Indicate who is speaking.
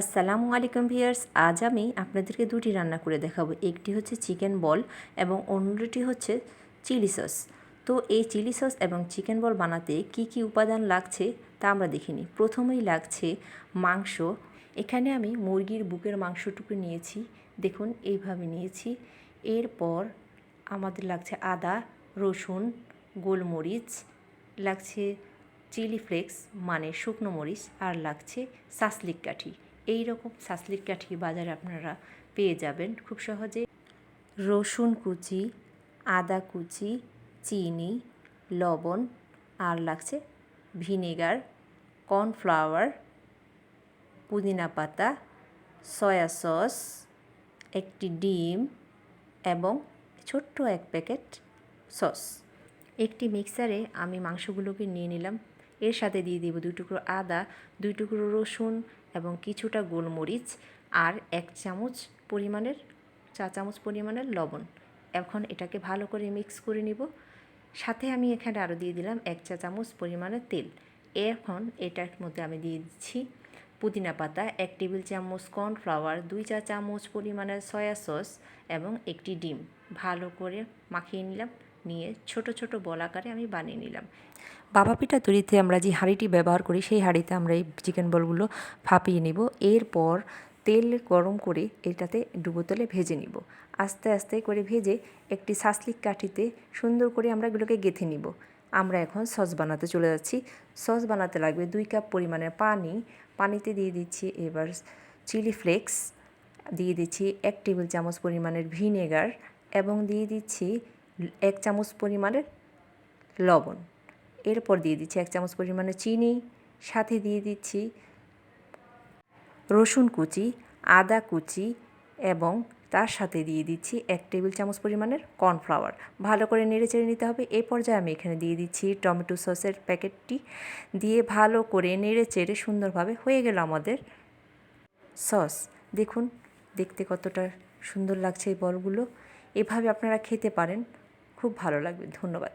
Speaker 1: আসসালামু আলাইকুম ভিয়ার্স আজ আমি আপনাদেরকে দুটি রান্না করে দেখাবো। একটি হচ্ছে চিকেন বল এবং অন্যটি হচ্ছে চিলি সস। তো এই চিলি সস এবং চিকেন বল বানাতে কি কি উপাদান লাগছে তা আমরা দেখিনি। প্রথমেই লাগছে মাংস। এখানে আমি মুরগির বুকের মাংসটুকু নিয়েছি। দেখুন, এইভাবে নিয়েছি। এরপর আমাদের লাগছে আদা, রসুন, গোলমরিচ, লাগছে চিলি ফ্লেক্স মানে শুকনো মরিচ আর লাগছে সাসলিক কাঠি। এই রকম সাসলিক কাঠি বাজারে আপনারা পেয়ে যাবেন। খুব সহজে রসুন কুচি, আদা কুচি, চিনি, লবণ আর লাগছে ভিনেগার, কর্নফ্লাওয়ার, পুদিনা পাতা, সয়া সস, একটি ডিম এবং ছোট্ট এক প্যাকেট সস। একটি মিক্সারে আমি মাংসগুলোকে নিয়ে নিলাম। এর সাথে দিয়ে দিব দুই টুকরো আদা, দুই টুকরো রসুন এবং কিছুটা গোলমরিচ আর এক চামচ পরিমাণের, চা চামচ পরিমাণের লবণ। এখন এটাকে ভালো করে মিক্স করে নিব। সাথে আমি এখানে আরও দিয়ে দিলাম এক চা চামচ পরিমাণের তেল। এখন এটার মধ্যে আমি দিয়ে দিচ্ছি পুদিনা পাতা, এক টেবিল চামচ কর্নফ্লাওয়ার, দুই চা চামচ পরিমাণের সয়া সস এবং একটি ডিম। ভালো করে মাখিয়ে নিলাম। নিয়ে ছোট ছোট বল আকারে আমি বানিয়ে নিলাম। বাবা পিঠা তৈরিতে আমরা যে হাঁড়িটি ব্যবহার করি, সেই হাঁড়িতে আমরা এই চিকেন বলগুলো ফাঁপিয়ে নিব। এরপর তেল গরম করে এটাতে ডুবো তেলে ভেজে নিব। আস্তে আস্তে করে ভেজে একটি সাসলিক কাঠিতে সুন্দর করে আমরা এগুলোকে গেঁথে নিব। আমরা এখন সস বানাতে চলে যাচ্ছি। সস বানাতে লাগবে দুই কাপ পরিমাণের পানি। পানিতে দিয়ে দিচ্ছি এবার চিলি ফ্লেক্স দিয়ে দিচ্ছি এক টেবিল চামচ পরিমাণের ভিনেগার এবং দিয়ে দিচ্ছি এক চামচ পরিমাণের লবণ। এরপর দিয়ে দিচ্ছি এক চামচ পরিমাণে চিনি, সাথে দিয়ে দিচ্ছি রসুন কুচি, আদা কুচি এবং তার সাথে দিয়ে দিচ্ছি এক টেবিল চামচ পরিমাণের কর্নফ্লাওয়ার। ভালো করে নেড়ে চেড়ে নিতে হবে। এই পর্যায়ে আমি এখানে দিয়ে দিচ্ছি টমেটো সসের প্যাকেটটি। দিয়ে ভালো করে নেড়ে চেড়ে সুন্দরভাবে হয়ে গেল আমাদের সস। দেখুন, দেখতে কতটা সুন্দর লাগছে এই বলগুলো। এভাবে আপনারা খেতে পারেন। খুব ভালো লাগবে। ধন্যবাদ।